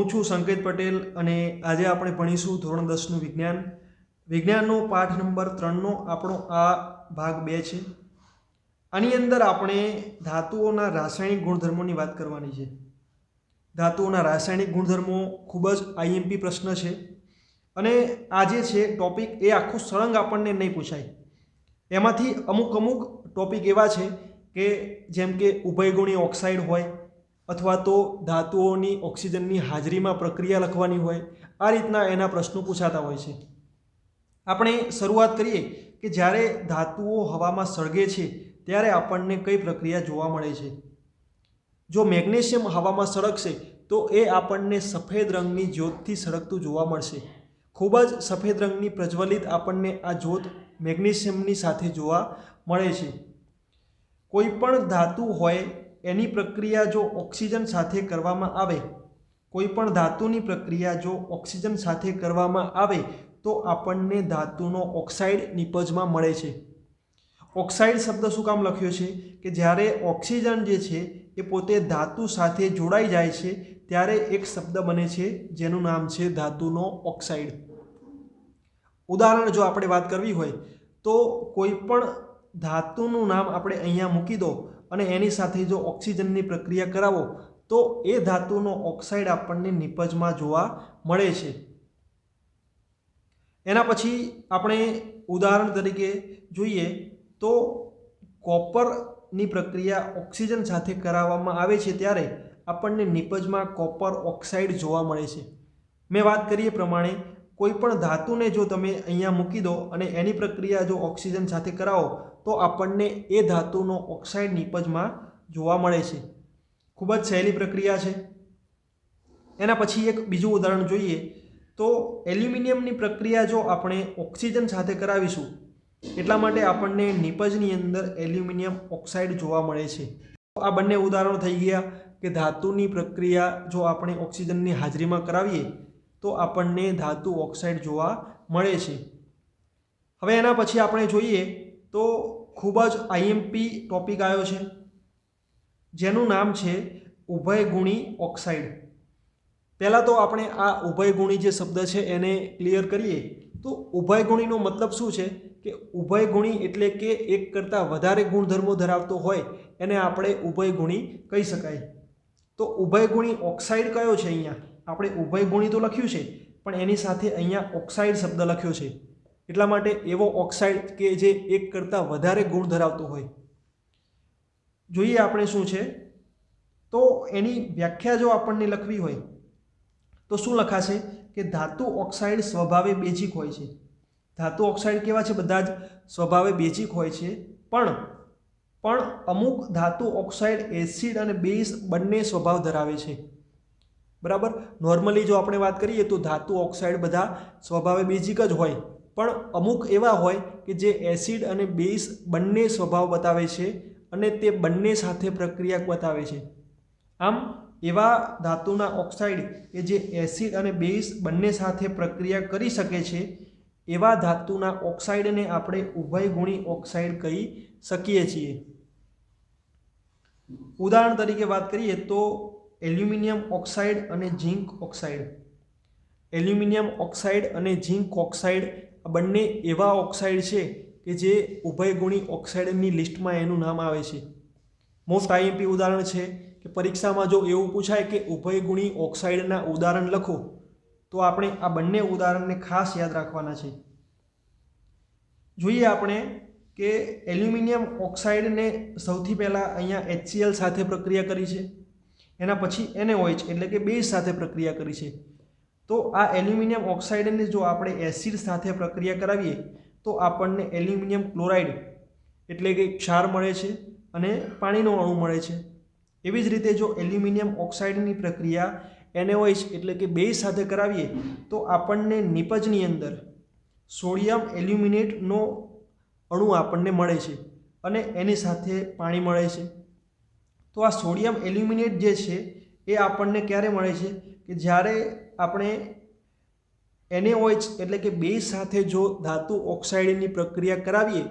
હું છું સંકેત પટેલ અને આજે આપણે ભણીશું ધોરણ દસનું વિજ્ઞાન. વિજ્ઞાનનો પાઠ નંબર ત્રણનો આપણો આ ભાગ બે છે. આની અંદર આપણે ધાતુઓના રાસાયણિક ગુણધર્મોની વાત કરવાની છે. ધાતુઓના રાસાયણિક ગુણધર્મો ખૂબ જ આઈએમપી પ્રશ્ન છે. અને આ જે છે ટોપિક એ આખું સળંગ આપણને નહીં પૂછાય. એમાંથી અમુક અમુક ટોપિક એવા છે કે જેમ કે ઉભયગુણી ઓક્સાઇડ હોય અથવા તો ધાતુઓની ઓક્સિજનની હાજરીમાં પ્રક્રિયા લખવાની હોય, આ રીતના એના પ્રશ્નો પૂછાતા હોય છે. આપણે શરૂઆત કરીએ કે જ્યારે ધાતુઓ હવામાં સળગે છે, ત્યારે આપણને કઈ પ્રક્રિયા જોવા મળે છે? જો મેગ્નેશિયમ હવામાં સળગશે, તો એ આપણને સફેદ રંગની જ્યોતથી સળગતું જોવા મળશે. ખૂબ જ સફેદ રંગની પ્રજ્વલિત આપણને આ જ્યોત મેગ્નેશિયમની સાથે જોવા મળે છે. કોઈ પણ ધાતુ હોય એની પ્રક્રિયા જો ઓક્સિજન સાથે કરવામાં આવે, કોઈપણ ધાતુની પ્રક્રિયા જો ઓક્સિજન સાથે કરવામાં આવે, તો આપણને ધાતુનો ઓક્સાઇડ નિપજમાં મળે છે. ઓક્સાઇડ શબ્દ શું કામ લખ્યો છે? કે જ્યારે ઓક્સિજન જે છે, એ પોતે ધાતુ સાથે જોડાઈ જાય છે, ત્યારે એક શબ્દ બને છે, જેનું નામ છે ધાતુનો ઓક્સાઇડ. ઉદાહરણ જો આપણે વાત કરવી હોય, તો કોઈ પણ ધાતુનું નામ આપણે અહીંયા મૂકી દો. અને એની સાથે જો ઓક્સિજનની પ્રક્રિયા કરાવો, તો એ ધાતુનો ઓક્સાઇડ આપણને નિપજમાં જોવા મળે છે. એના પછી આપણે ઉદાહરણ તરીકે જોઈએ, તો કોપરની પ્રક્રિયા ઓક્સિજન સાથે કરાવવામાં આવે છે ત્યારે આપણને નિપજમાં કોપર ઓક્સાઇડ જોવા મળે છે. મેં વાત કરીએ પ્રમાણે કોઈ પણ ધાતુને જો તમે અહીંયા મૂકી દો અને એની પ્રક્રિયા જો ઓક્સિજન સાથે કરાવો, તો આપણને એ ધાતુનો ઓક્સાઇડ નિપજમાં જોવા મળે છે. ખૂબ જ સહેલી પ્રક્રિયા છે. એના પછી એક બીજું ઉદાહરણ જોઈએ, તો એલ્યુમિનિયમની પ્રક્રિયા જો આપણે ઓક્સિજન સાથે કરાવીશું, એટલા માટે આપણને નિપજની અંદર એલ્યુમિનિયમ ઓક્સાઇડ જોવા મળે છે. આ બંને ઉદાહરણો થઈ ગયા કે ધાતુની પ્રક્રિયા જો આપણે ઓક્સિજનની હાજરીમાં કરાવીએ તો આપણને ધાતુ ઓક્સાઇડ જોવા મળે છે. હવે એના પછી આપણે જોઈએ તો ખૂબ જ આઈએમપી ટોપિક આવ્યો છે. જેનું નામ છે ઉભયગુણી ઓક્સાઇડ. પહેલાં તો આપણે આ ઉભયગુણી જે શબ્દ છે એને ક્લિયર કરીએ. તો ઉભયગુણીનો મતલબ શું છે? કે ઉભયગુણી એટલે કે એક કરતાં વધારે ગુણધર્મો ધરાવતો હોય એને આપણે ઉભયગુણી કહી શકાય. તો ઉભયગુણી ઓક્સાઇડ કયો છે અહીંયા? આપણે ઉભયગુણી તો લખ્યું છે, પણ એની સાથે અહીંયા ઓક્સાઇડ શબ્દ લખ્યો છે. એટલા માટે એવો ઓક્સાઇડ કે જે એક કરતાં વધારે ગુણ ધરાવતો હોય. જોઈએ આપણે શું છે? તો એની વ્યાખ્યા જો આપણને લખવી હોય, તો શું લખાશે? કે ધાતુ ઓક્સાઇડ સ્વભાવે બેઝિક હોય છે. ધાતુ ઓક્સાઇડ કેવા છે બધા જ? સ્વભાવે બેઝિક હોય છે. પણ પણ અમુક ધાતુ ઓક્સાઇડ એસિડ અને બેઝ બંને સ્વભાવ ધરાવે છે. બરાબર? નોર્મલી જો આપણે વાત કરીએ તો ધાતુ, ઓક્સાઇડ બધા સ્વભાવે બેઝિક જ હોય. પણ અમુક એવા હોય કે જે એસિડ અને બેઝ બંને સ્વભાવ બતાવે છે અને તે બંને સાથે પ્રક્રિયા બતાવે છે. આમ એવા ધાતુના ઓક્સાઇડ કે જે એસિડ અને બેઝ બંને સાથે પ્રક્રિયા કરી શકે છે, એવા ધાતુના ઓક્સાઇડને આપણે ઉભયગુણી ઓક્સાઇડ કહી શકીએ છીએ. ઉદાહરણ તરીકે વાત કરીએ તો એલ્યુમિનિયમ ઓક્સાઇડ અને ઝીંક ઓક્સાઇડ. એલ્યુમિનિયમ ઓક્સાઇડ અને ઝીંક ઓક્સાઇડ આ બંને એવા ઓક્સાઇડ છે કે જે ઉભયગુણી ઓક્સાઇડની લિસ્ટમાં એનું નામ આવે છે. મોસ્ટ આઈએમપી ઉદાહરણ છે કે પરીક્ષામાં જો એવું પૂછાય કે ઉભયગુણી ઓક્સાઇડના ઉદાહરણ લખો, તો આપણે આ બંને ઉદાહરણને ખાસ યાદ રાખવાના છે. જોઈએ આપણે કે એલ્યુમિનિયમ ઓક્સાઇડને સૌથી પહેલાં અહીંયા એચસીએલ સાથે પ્રક્રિયા કરી છે. એના પછી એનએઓએચ એટલે કે બેઝ સાથે પ્રક્રિયા કરી છે. તો આ એલ્યુમિનિયમ ઓક્સાઇડને જો આપણે એસિડ સાથે પ્રક્રિયા કરાવીએ, તો આપણને એલ્યુમિનિયમ ક્લોરાઇડ એટલે કે ક્ષાર મળે છે અને પાણીનો અણુ મળે છે. એવી જ રીતે જો એલ્યુમિનિયમ ઓક્સાઇડની પ્રક્રિયા એનએઓએચ એટલે કે બેઝ સાથે કરાવીએ, તો આપણને નિપજની અંદર સોડિયમ એલ્યુમિનેટનો અણુ આપણને મળે છે અને એની સાથે પાણી મળે છે. તો આ સોડિયમ એલ્યુમિનેટ જે છે, એ આપણને ક્યારે મળે છે? કે જ્યારે આપણે એનએઓએચ એટલે કે બે સાથે જો ધાતુ ઓક્સાઇડની પ્રક્રિયા કરાવીએ,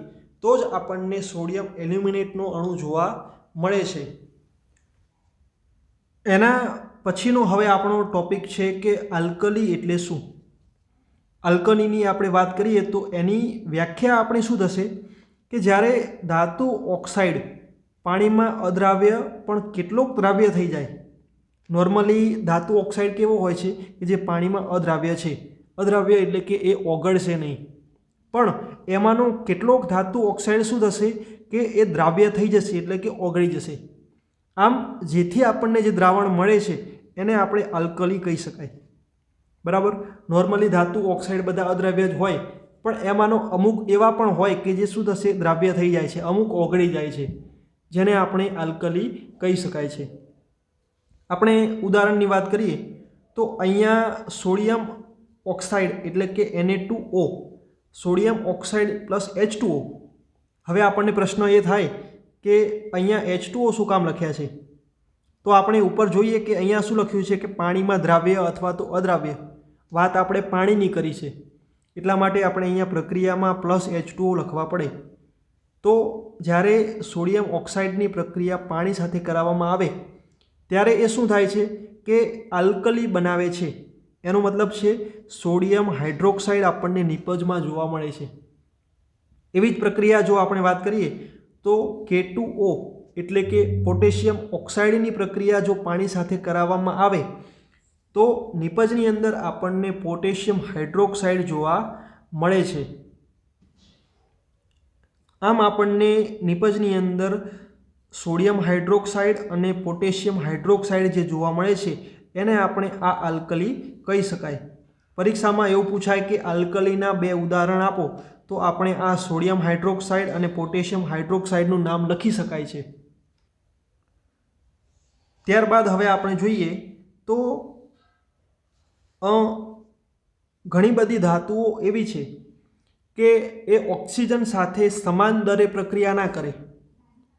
તો જ આપણને સોડિયમ એલ્યુમિનેટનો અણુ જોવા મળે છે. એના પછીનો હવે આપણો ટોપિક છે કે આલ્કલી એટલે શું? આલ્કલીની આપણે વાત કરીએ તો એની વ્યાખ્યા આપણે શું થશે? કે જ્યારે ધાતુ ઓક્સાઇડ પાણીમાં અદ્રાવ્ય પણ કેટલોક દ્રાવ્ય થઈ જાય. નોર્મલી ધાતુ ઓક્સાઇડ કેવો હોય છે કે જે પાણીમાં અદ્રાવ્ય છે. અદ્રાવ્ય એટલે કે એ ઓગળશે નહીં. પણ એમાંનો કેટલોક ધાતુ ઓક્સાઇડ શું થશે કે એ દ્રાવ્ય થઈ જશે એટલે કે ઓગળી જશે. આમ જેથી આપણને જે દ્રાવણ મળે છે એને આપણે આલ્કલી કહી શકાય. બરાબર? નોર્મલી ધાતુ ઓક્સાઇડ બધા અદ્રાવ્ય જ હોય, પણ એમાંનો અમુક એવા પણ હોય કે જે શું થશે? દ્રાવ્ય થઈ જાય છે. અમુક ઓગળી જાય છે. જેને આપણે આલ્કલી કહી શકાય છે. આપણે ઉદાહરણની વાત કરીએ, તો અહીંયા સોડિયમ ઓક્સાઇડ એટલે કે એને two O sodium oxide plus H two O હવે આપણને પ્રશ્ન એ થાય કે અહીંયા એચ ટુ ઓ શું કામ લખ્યા છે? તો આપણે ઉપર જોઈએ કે અહીંયા શું લખ્યું છે કે પાણીમાં દ્રાવ્ય અથવા તો અદ્રાવ્ય વાત આપણે પાણીની કરી છે. એટલા માટે આપણે અહીંયા પ્રક્રિયામાં પ્લસ એચ ટુ ઓ લખવા પડે. તો જ્યારે સોડિયમ ઓક્સાઇડની પ્રક્રિયા પાણી સાથે કરાવવામાં આવે, ત્યારે એ શું થાય છે કે આલ્કલી બનાવે છે. એનો મતલબ છે સોડિયમ હાઇડ્રોક્સાઇડ આપણને નિપજમાં જોવા મળે છે. એવી જ પ્રક્રિયા જો આપણે વાત કરીએ, તો કે ઓ એટલે કે પોટેશિયમ ઓક્સાઇડની પ્રક્રિયા જો પાણી સાથે કરાવવામાં આવે, તો નિપજની અંદર આપણને પોટેશિયમ હાઇડ્રોક્સાઇડ જોવા મળે છે. આમ આપણને નિપજની અંદર સોડિયમ હાઇડ્રોક્સાઇડ અને પોટેશિયમ હાઇડ્રોક્સાઇડ જે જોવા મળે છે, એને આપણે આ આલ્કલી કહી શકાય. પરીક્ષામાં એવું પૂછાય કે આલ્કલીના બે ઉદાહરણ આપો, તો આપણે આ સોડિયમ હાઇડ્રોક્સાઇડ અને પોટેશિયમ હાઇડ્રોક્સાઇડનું નામ લખી શકાય છે. ત્યારબાદ હવે આપણે જોઈએ તો ઘણી બધી ધાતુઓ એવી છે કે એ ઓક્સિજન સાથે સમાન દરે પ્રક્રિયા ના કરે.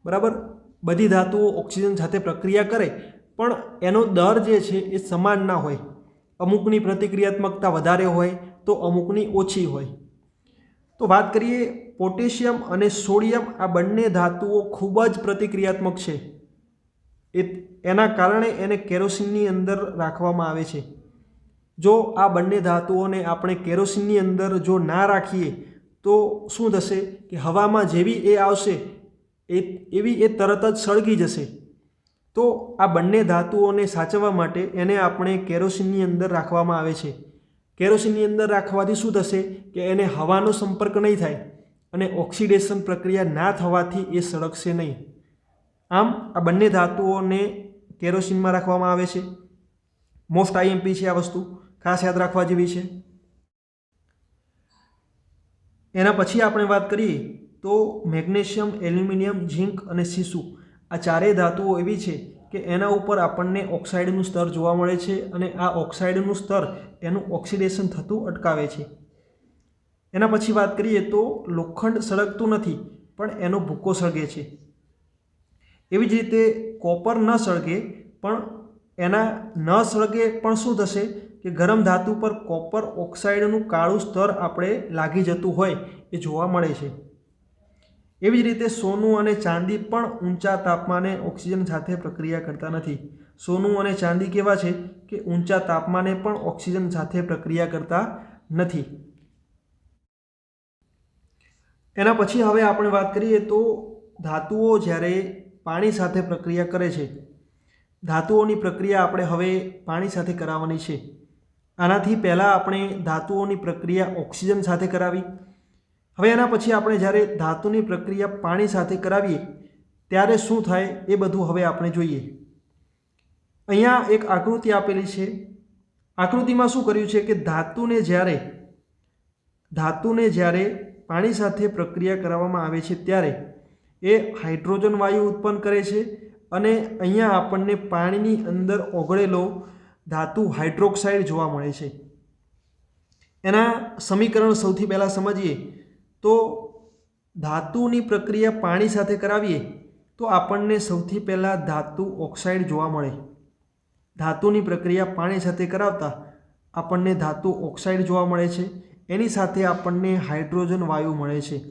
બરાબર? બધી ધાતુઓ ઓક્સિજન સાથે પ્રક્રિયા કરે, પણ એનો દર જે છે એ સમાન ના હોય. અમુકની પ્રતિક્રિયાત્મકતા વધારે હોય તો અમુકની ઓછી હોય. તો વાત કરીએ પોટેશિયમ અને સોડિયમ, આ બંને ધાતુઓ ખૂબ જ પ્રતિક્રિયાત્મક છે. એ એના કારણે એને કેરોસીનની અંદર રાખવામાં આવે છે. જો આ બંને ધાતુઓને આપણે કેરોસીનની અંદર જો ના રાખીએ તો શું થશે કે હવામાં જેવી એ આવશે, એ, એવી એ તરત જ સળગી જશે. તો આ બંને ધાતુઓને સાચવવા માટે એને આપણે કેરોસીનની અંદર રાખવામાં આવે છે. કેરોસીનની અંદર રાખવાથી શું થશે કે એને હવાનો સંપર્ક નહીં થાય અને ઓક્સિડેશન પ્રક્રિયા ના થવાથી એ સળગશે નહીં. આમ આ બંને ધાતુઓને કેરોસીનમાં રાખવામાં આવે છે. મોસ્ટ આઈએમપી છે આ વસ્તુ. ખાસ યાદ રાખવા જેવી છે. એના પછી આપણે વાત કરીએ તો મેગ્નેશિયમ, એલ્યુમિનિયમ, ઝીંક અને સીસુ આ ચારેય ધાતુઓ એવી છે કે એના ઉપર આપણને ઓક્સાઇડનું સ્તર જોવા મળે છે અને આ ઓક્સાઇડનું સ્તર એનું ઓક્સિડેશન થતું અટકાવે છે. એના પછી વાત કરીએ તો લોખંડ સળગતું નથી, પણ એનો ભૂકો સળગે છે. એવી જ રીતે કોપર ન સળગે, પણ એના ન સળગે પણ શું થશે? કે ગરમ ધાતુ પર કોપર ઓક્સાઇડનું કાળું સ્તર આપણે લાગી જતું હોય એ જોવા મળે છે. એવી જ રીતે સોનું અને ચાંદી પણ ઊંચા તાપમાને ઓક્સિજન સાથે પ્રક્રિયા કરતા નથી. સોનું અને ચાંદી કેવા છે કે ઊંચા તાપમાને પણ ઓક્સિજન સાથે પ્રક્રિયા કરતા નથી. એના પછી હવે આપણે વાત કરીએ તો ધાતુઓ જ્યારે પાણી સાથે પ્રક્રિયા કરે છે. ધાતુઓની પ્રક્રિયા આપણે હવે પાણી સાથે કરાવવાની છે. આનાથી પહેલાં આપણે ધાતુઓની પ્રક્રિયા ઓક્સિજન સાથે કરાવી. હવે એના પછી આપણે જ્યારે ધાતુની પ્રક્રિયા પાણી સાથે કરાવીએ, ત્યારે શું થાય એ બધું હવે આપણે જોઈએ. અહીંયા એક આકૃતિ આપેલી છે. આકૃતિમાં શું કર્યું છે કે ધાતુને જ્યારે ધાતુને જ્યારે પાણી સાથે પ્રક્રિયા કરાવવામાં આવે છે ત્યારે એ હાઇડ્રોજન વાયુ ઉત્પન્ન કરે છે અને અહીંયા આપણને પાણીની અંદર ઓગળેલો ધાતુ હાઇડ્રોક્સાઇડ જોવા મળે છે. એના સમીકરણ સૌથી પહેલાં સમજીએ, તો ધાતુની પ્રક્રિયા પાણી સાથે કરાવીએ, તો આપણને સૌથી પહેલાં ધાતુ ઓક્સાઇડ જોવા મળે. ધાતુની પ્રક્રિયા પાણી સાથે કરાવતા આપણને ધાતુ ઓક્સાઇડ જોવા મળે છે. એની સાથે આપણને હાઇડ્રોજન વાયુ મળે છે.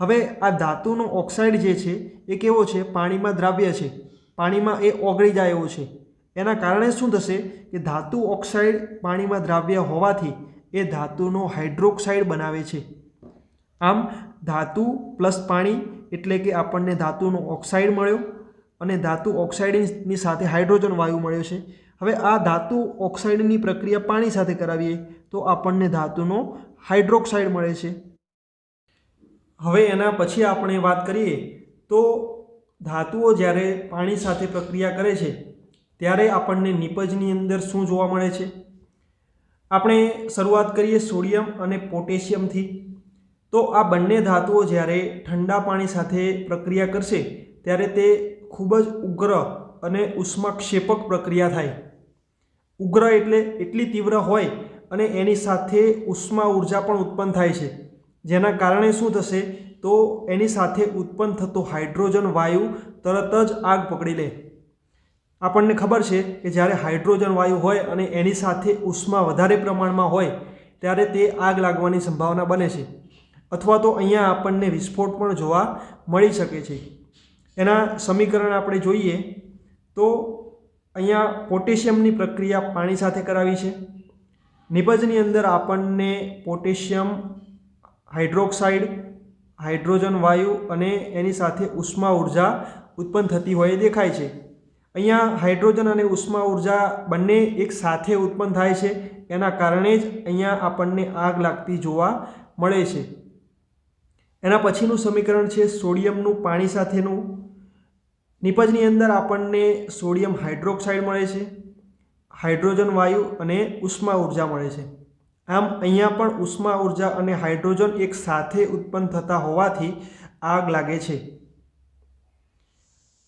હવે આ ધાતુનો ઓક્સાઇડ જે છે, એ કેવો છે? પાણીમાં દ્રાવ્ય છે. પાણીમાં એ ઓગળી જાય એવો છે. એના કારણે શું થશે કે ધાતુ ઓક્સાઇડ પાણીમાં દ્રાવ્ય હોવાથી એ ધાતુનો હાઇડ્રોક્સાઇડ બનાવે છે. આમ, ધાતુ પ્લસ પાણી એટલે કે આપણને ધાતુનો ઓક્સાઇડ મળ્યો અને ધાતુ ઓક્સાઇડની સાથે હાઇડ્રોજન વાયુ મળ્યો છે. હવે આ ધાતુ ઓક્સાઇડની પ્રક્રિયા પાણી સાથે કરાવીએ તો આપણને ધાતુનો હાઇડ્રોક્સાઇડ મળે છે. હવે એના પછી આપણે વાત કરીએ તો ધાતુઓ જ્યારે પાણી સાથે પ્રક્રિયા કરે છે ત્યારે આપણને નિપજની અંદર શું જોવા મળે છે? આપણે શરૂઆત કરીએ સોડિયમ અને પોટેશિયમથી. તો આ બંને ધાતુઓ જ્યારે ઠંડા પાણી સાથે પ્રક્રિયા કરશે, ત્યારે તે ખૂબ જ ઉગ્ર અને ઉષ્માક્ષેપક પ્રક્રિયા થાય. ઉગ્ર એટલે એટલી તીવ્ર હોય અને એની સાથે ઉષ્મા ઊર્જા પણ ઉત્પન્ન થાય છે. જેના કારણે શું થશે? તો એની સાથે ઉત્પન્ન થતો હાઇડ્રોજન વાયુ તરત જ આગ પકડી લે. આપણને ખબર છે કે જ્યારે હાઇડ્રોજન વાયુ હોય અને એની સાથે ઉષ્મા વધારે પ્રમાણમાં હોય, ત્યારે તે આગ લાગવાની સંભાવના બને છે. અથવા તો અહીંયા આપણને વિસ્ફોટ પણ જોવા મળી શકે છે. એના સમીકરણ આપણે જોઈએ તો અહીંયા પોટેશિયમની પ્રક્રિયા પાણી સાથે કરાવી છે. નિપજની અંદર આપણને પોટેશિયમ, હાઇડ્રોક્સાઇડ, હાઇડ્રોજન વાયુ અને એની સાથે ઉષ્મા ઊર્જા ઉત્પન્ન થતી હોય દેખાય છે. અહીંયા હાઇડ્રોજન અને ઉષ્મા ઊર્જા બંને એક સાથે ઉત્પન્ન થાય છે. એના કારણે જ અહીંયા આપણને આગ લાગતી જોવા મળે છે. એના પછીનું સમીકરણ છે સોડિયમનું પાણી સાથેનું. નિપજની અંદર આપણને સોડિયમ હાઇડ્રોક્સાઇડ મળે છે, હાઇડ્રોજન વાયુ અને ઉષ્મા ઊર્જા મળે છે. આમ અહીંયા પણ ઉષ્મા ઊર્જા અને હાઇડ્રોજન એક સાથે ઉત્પન્ન થતા હોવાથી આગ લાગે છે.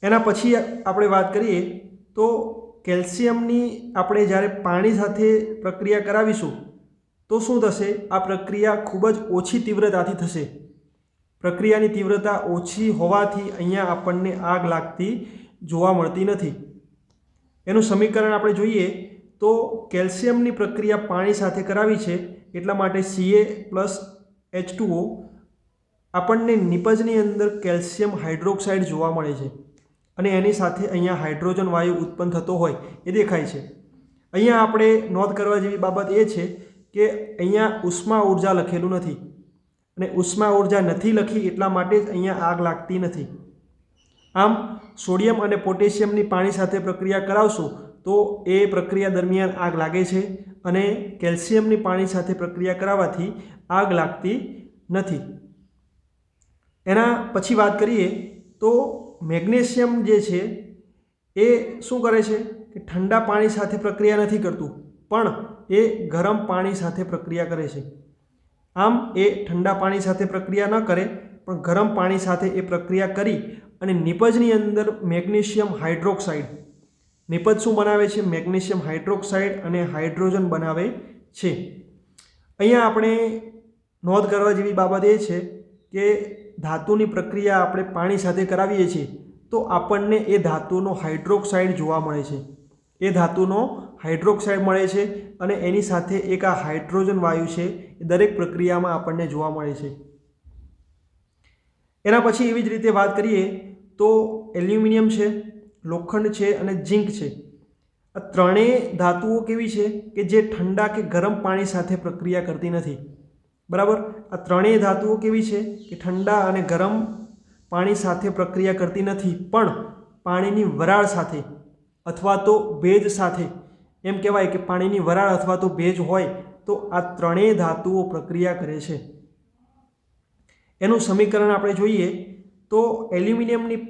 એના પછી આપણે વાત કરીએ તો કેલ્શિયમની આપણે જ્યારે પાણી સાથે પ્રક્રિયા કરાવીશું, તો શું થશે? આ પ્રક્રિયા ખૂબ જ ઓછી તીવ્રતાથી થશે. પ્રક્રિયાની તીવ્રતા ઓછી હોવાથી અહીંયા આપણને આગ લાગતી જોવા મળતી નથી. એનું સમીકરણ આપણે જોઈએ તો કેલ્શિયમની પ્રક્રિયા પાણી સાથે કરાવી છે, એટલા માટે સીએ પ્લસ એચ ટુઓ આપણને નિપજની અંદર કેલ્શિયમ હાઇડ્રોક્સાઇડ જોવા મળે છે. અને એની સાથે અહીંયા હાઇડ્રોજન વાયુ ઉત્પન્ન થતો હોય એ દેખાય છે. અહીંયા આપણે નોંધ કરવા જેવી બાબત એ છે કે અહીંયા ઉષ્મા ઊર્જા લખેલું નથી અને ઉષ્મા ઊર્જા નથી લખી એટલા માટે જ અહીંયા આગ લાગતી નથી. આમ, સોડિયમ અને પોટેશિયમની પાણી સાથે પ્રક્રિયા કરાવશું તો એ પ્રક્રિયા દરમિયાન આગ લાગે છે અને કેલ્શિયમની પાણી સાથે પ્રક્રિયા કરાવવાથી આગ લાગતી નથી. એના પછી વાત કરીએ તો મેગ્નેશિયમ જે છે, એ શું કરે છે કે ઠંડા પાણી સાથે પ્રક્રિયા નથી કરતું, પણ એ ગરમ પાણી સાથે પ્રક્રિયા કરે છે. આમ એ ઠંડા પાણી સાથે પ્રક્રિયા ન કરે, પણ ગરમ પાણી સાથે એ પ્રક્રિયા કરી અને નિપજની અંદર મેગ્નેશિયમ હાઇડ્રોક્સાઇડ, નિપજ શું બનાવે છે? મેગ્નેશિયમ હાઇડ્રોક્સાઇડ અને હાઇડ્રોજન બનાવે છે. અહીંયા આપણે નોંધ કરવા જેવી બાબત એ છે કે ધાતુની પ્રક્રિયા આપણે પાણી સાથે કરાવીએ છીએ, તો આપણને એ ધાતુનો હાઇડ્રોક્સાઇડ જોવા મળે છે. એ ધાતુનો હાઇડ્રોક્સાઇડ મળે છે અને એની સાથે એક આ હાઇડ્રોજન વાયુ છે, એ દરેક પ્રક્રિયામાં આપણને જોવા મળે છે. એના પછી એવી જ રીતે વાત કરીએ, તો એલ્યુમિનિયમ છે, લોખંડ છે અને ઝીંક છે. આ ત્રણેય ધાતુઓ કેવી છે કે જે ઠંડા કે ગરમ પાણી સાથે પ્રક્રિયા કરતી નથી. બરાબર? આ ત્રણેય ધાતુઓ કેવી છે? કે ઠંડા અને ગરમ પાણી સાથે પ્રક્રિયા કરતી નથી, પણ પાણીની વરાળ સાથે અથવા તો ભેજ સાથે. એમ કહેવાય કે પાણીની વરાળ અથવા તો ભેજ હોય તો આ ત્રણેય ધાતુઓ પ્રક્રિયા કરે છે. એનું સમીકરણ આપણે જોઈએ તો એલ્યુમિનિયમની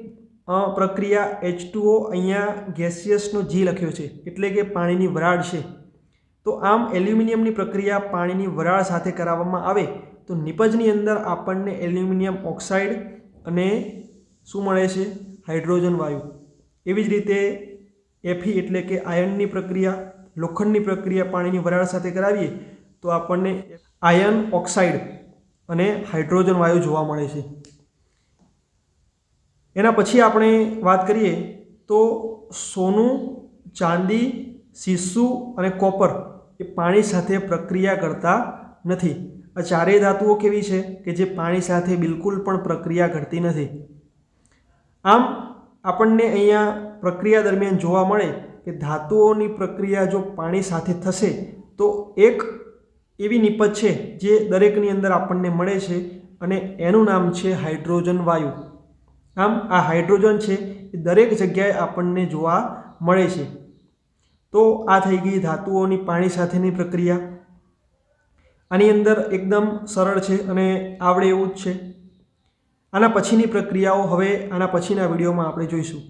પ્રક્રિયા એચ ટુઓ અહીંયા ગેસિયસનો જી લખ્યો છે. એટલે કે પાણીની વરાળ છે. તો આમ એલ્યુમિનિયમની પ્રક્રિયા પાણીની વરાળ સાથે કરાવવામાં આવે તો નિપજની અંદર આપણને એલ્યુમિનિયમ ઓક્સાઇડ અને શું મળે છે? હાઇડ્રોજન વાયુ. એવી જ રીતે એફી એટલે કે આયનની પ્રક્રિયા, લોખંડની પ્રક્રિયા પાણીની વરાળ સાથે કરાવીએ તો આપણને આયન, ઓક્સાઇડ અને હાઇડ્રોજન વાયુ જોવા મળે છે. એના પછી આપણે વાત કરીએ તો સોનું, ચાંદી સીસુ અને કોપર. એ પાણી સાથે પ્રક્રિયા કરતા નથી. આ ચારેય ધાતુઓ કેવી છે? કે જે પાણી સાથે બિલકુલ પણ પ્રક્રિયા કરતી નથી. આમ, આપણને અહીંયા પ્રક્રિયા દરમિયાન જોવા મળે કે ધાતુઓની પ્રક્રિયા જો પાણી સાથે થશે, તો એક એવી નિપજ છે જે દરેકની અંદર આપણને મળે છે અને એનું નામ છે હાઇડ્રોજન વાયુ. આમ, આ હાઇડ્રોજન છે એ દરેક જગ્યાએ આપણને જોવા મળે છે. તો આ થઈ ગઈ ધાતુઓની પાણી સાથેની પ્રક્રિયા. આની અંદર એકદમ સરળ છે અને આવડે એવું જ છે. આના પછીની પ્રક્રિયાઓ હવે આના પછીના વિડીયોમાં આપણે જોઈશું.